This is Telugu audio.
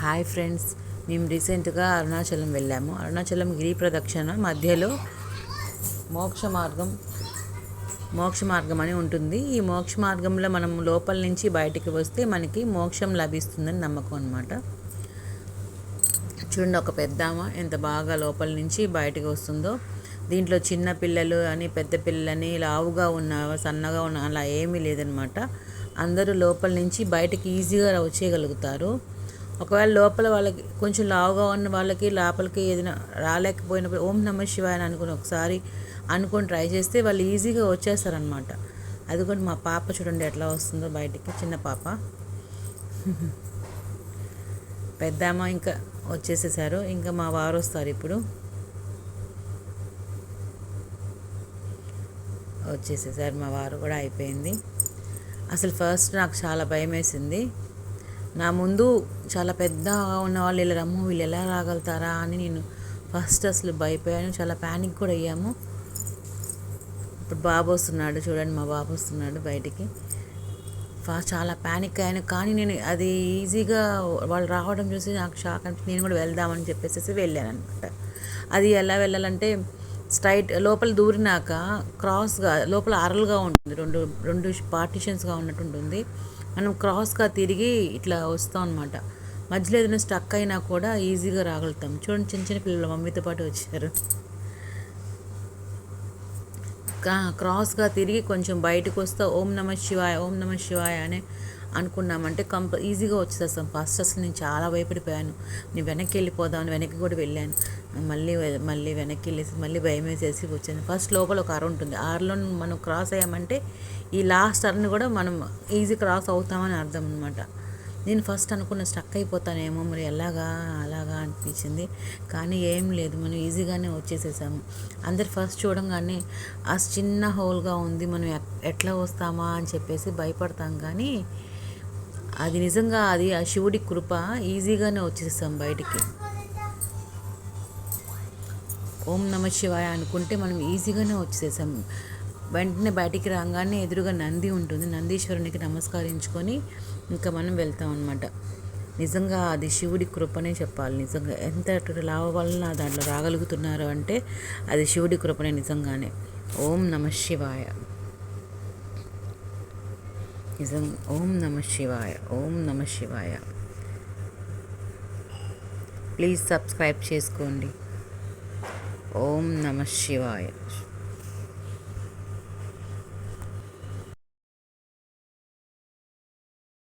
హాయ్ ఫ్రెండ్స్ మేము రీసెంట్గా అరుణాచలం వెళ్ళాము. అరుణాచలం గిరి ప్రదక్షిణ మధ్యలో మోక్ష మార్గం మోక్ష మార్గం అని ఉంటుంది. ఈ మోక్ష మార్గంలో మనం లోపల నుంచి బయటికి వస్తే మనకి మోక్షం లభిస్తుందని నమ్మకం అనమాట చూడండి ఒక పెద్దామ ఎంత బాగా లోపల నుంచి బయటకు వస్తుందో. దీంట్లో చిన్న పిల్లలు అని పెద్ద పిల్లలని లావుగా ఉన్న సన్నగా ఉన్న అలా ఏమీ లేదనమాట అందరూ లోపల నుంచి బయటకి ఈజీగా వచ్చేయగలుగుతారు. ఒకవేళ లోపల వాళ్ళకి కొంచెం లావుగా ఉన్న వాళ్ళకి లోపలికి ఏదైనా రాలేకపోయినప్పుడు ఓం నమ శివాయ అని అనుకుని ఒకసారి అనుకొని ట్రై చేస్తే వాళ్ళు ఈజీగా వచ్చేస్తారనమాట అది కూడా మా పాప చూడండి ఎట్లా వస్తుందో బయటికి చిన్న పాప. పెద్దమ్మ ఇంకా వచ్చేసేసారు. ఇంకా మా వారు వస్తారు ఇప్పుడు. వచ్చేసేసారు మా వారు కూడా అయిపోయింది. అసలు ఫస్ట్ నాకు చాలా భయం వేసింది నా ముందు చాలా పెద్దగా ఉన్న వాళ్ళు ఇలా రమ్ము వీళ్ళు ఎలా రాగలుగుతారా అని నేను ఫస్ట్ అసలు భయపోయాను చాలా ప్యానిక్ కూడా అయ్యాము. ఇప్పుడు బాబు వస్తున్నాడు చూడండి మా బాబు వస్తున్నాడు బయటికి. ఫాస్ట్ చాలా ప్యానిక్ అయ్యాను. కానీ నేను అది ఈజీగా వాళ్ళు రావడం చూసి నాకు షాక్ అంటే నేను కూడా వెళ్దామని చెప్పేసి వెళ్ళాను అనమాట అది ఎలా వెళ్ళాలంటే స్ట్రైట్ లోపల దూరినాక క్రాస్గా లోపల అరలుగా ఉంటుంది. రెండు రెండు పార్టిషన్స్గా ఉన్నట్టు ఉంటుంది. మనం క్రాస్గా తిరిగి ఇట్లా వస్తాం అనమాట మధ్యలో ఏదైనా స్టక్ అయినా కూడా ఈజీగా రాగలుగుతాం. చూడండి చిన్న చిన్న పిల్లలు మమ్మీతో పాటు వచ్చారు. క్రాస్గా తిరిగి కొంచెం బయటకు వస్తే ఓం నమ శివాయ ఓం నమ శివాయ అని అనుకున్నామంటే కంప ఈజీగా వచ్చేస్తాం ఫస్ట్ అసలు నేను చాలా భయపడిపోయాను. నేను వెనక్కి వెళ్ళిపోదామని వెనక్కి కూడా వెళ్ళాను. మళ్ళీ మళ్ళీ వెనక్కి వెళ్ళేసి మళ్ళీ భయం వేసేసి వచ్చాను. ఫస్ట్ లోపల ఒక అర ఉంటుంది. ఆరులో మనం క్రాస్ అయ్యామంటే ఈ లాస్ట్ అర్ని కూడా మనం ఈజీ క్రాస్ అవుతామని అర్థం అనమాట నేను ఫస్ట్ అనుకున్న స్టక్ అయిపోతానేమో మరి ఎలాగా అలాగా అనిపించింది. కానీ ఏం లేదు. మనం ఈజీగానే వచ్చేసేసాము. అందరు ఫస్ట్ చూడంగానే ఆ చిన్న హోల్గా ఉంది. మనం ఎట్లా వస్తామా అని చెప్పేసి భయపడతాం. కానీ అది నిజంగా అది ఆ శివుడి కృప ఈజీగానే వచ్చేసాం బయటికి. ఓం నమ శివాయ అనుకుంటే మనం ఈజీగానే వచ్చేసాం వెంటనే బయటికి రాగానే ఎదురుగా నంది ఉంటుంది. నందీశ్వరునికి నమస్కరించుకొని ఇంకా మనం వెళ్తాం అనమాట నిజంగా అది శివుడి కృపనే చెప్పాలి నిజంగా. ఎంత లాభ వలన దాంట్లో రాగలుగుతున్నారు అంటే అది శివుడి కృపనే నిజంగానే. ఓం నమ శివాయ. నిజం ఓం నమ శివాయ ఓం నమ శివాయ ప్లీజ్ సబ్స్క్రైబ్ చేసుకోండి। ఓం నమ శివాయ